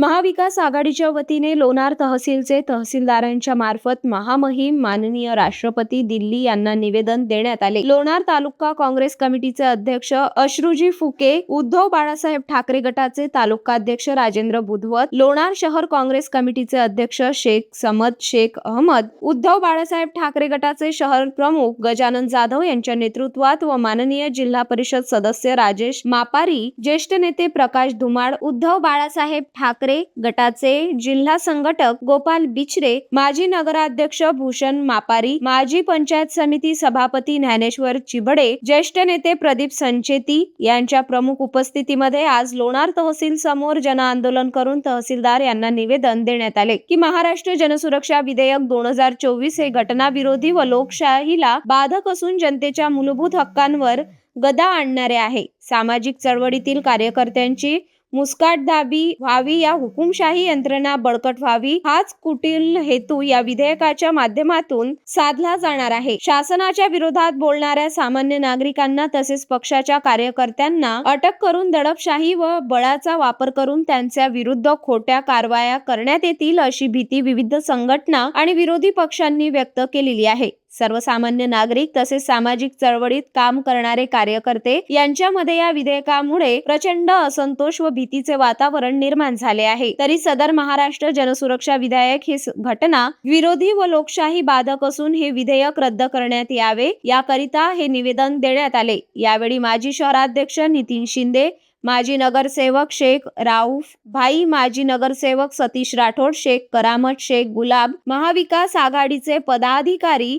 महाविकास आघाडीच्या वतीने लोणार तहसीलचे तहसीलदारांच्या मार्फत महामहिम माननीय राष्ट्रपती दिल्ली यांना निवेदन देण्यात आले. लोणार तालुका काँग्रेस कमिटीचे अध्यक्ष अश्रुजी फुके उद्धव बाळासाहेब ठाकरे गटाचे तालुकाध्यक्ष राजेंद्र बुधवत लोणार शहर काँग्रेस कमिटीचे अध्यक्ष शेख समद शेख अहमद उद्धव बाळासाहेब ठाकरे गटाचे शहर प्रमुख गजानन जाधव यांच्या नेतृत्वात व माननीय जिल्हा परिषद सदस्य राजेश मापारी ज्येष्ठ नेते प्रकाश धुमाड उद्धव बाळासाहेब ठाकरे गटाचे जिल्हा संघटक गोपाल बिचरे माजी नगराध्यक्ष भूषण मापारी माजी पंचायत समिती सभापती ज्ञानेश्वर चिबडे ज्येष्ठ नेते प्रदीप संचेती यांच्या प्रमुख उपस्थितीमध्ये आज लोणार तहसील समोर जनआंदोलन करून तहसीलदार यांना निवेदन देण्यात आले की महाराष्ट्र जनसुरक्षा विधेयक दोन हजार चोवीस हे घटनाविरोधी व लोकशाहीला बाधक असून जनतेच्या मूलभूत हक्कांवर गदा आणणारे आहे. सामाजिक चळवळीतील कार्यकर्त्यांची मुस्काटदाबी व्हावी या हुकुमशाही यंत्रणा बळकट व्हावी हाच कुटील हेतू या विधेयकाच्या माध्यमातून साधला जाणार आहे. शासनाच्या विरोधात बोलणाऱ्या सामान्य नागरिकांना तसेच पक्षाच्या कार्यकर्त्यांना अटक करून दडपशाही व बळाचा वापर करून त्यांच्या विरुद्ध खोट्या कारवाया करण्यात येतील अशी भीती विविध संघटना आणि विरोधी पक्षांनी व्यक्त केलेली आहे. सर्वसामान्य नागरिक तसेच सामाजिक चळवळीत काम करणारे कार्यकर्ते यांच्यामध्ये या विधेयकामुळे प्रचंड असंतोष व भीतीचे वातावरण निर्माण झाले आहे. तरी सदर महाराष्ट्र जनसुरक्षा विधेयक ही घटना विरोधी व लोकशाही बाधक असून हे विधेयक रद्द करण्यात यावे याकरिता हे निवेदन देण्यात आले. यावेळी माजी शहराध्यक्ष नितीन शिंदे माजी नगरसेवक शेख राऊफ भाई माजी नगरसेवक सतीश राठोड शेख करामत शेख गुलाब महाविकास आघाडीचे पदाधिकारी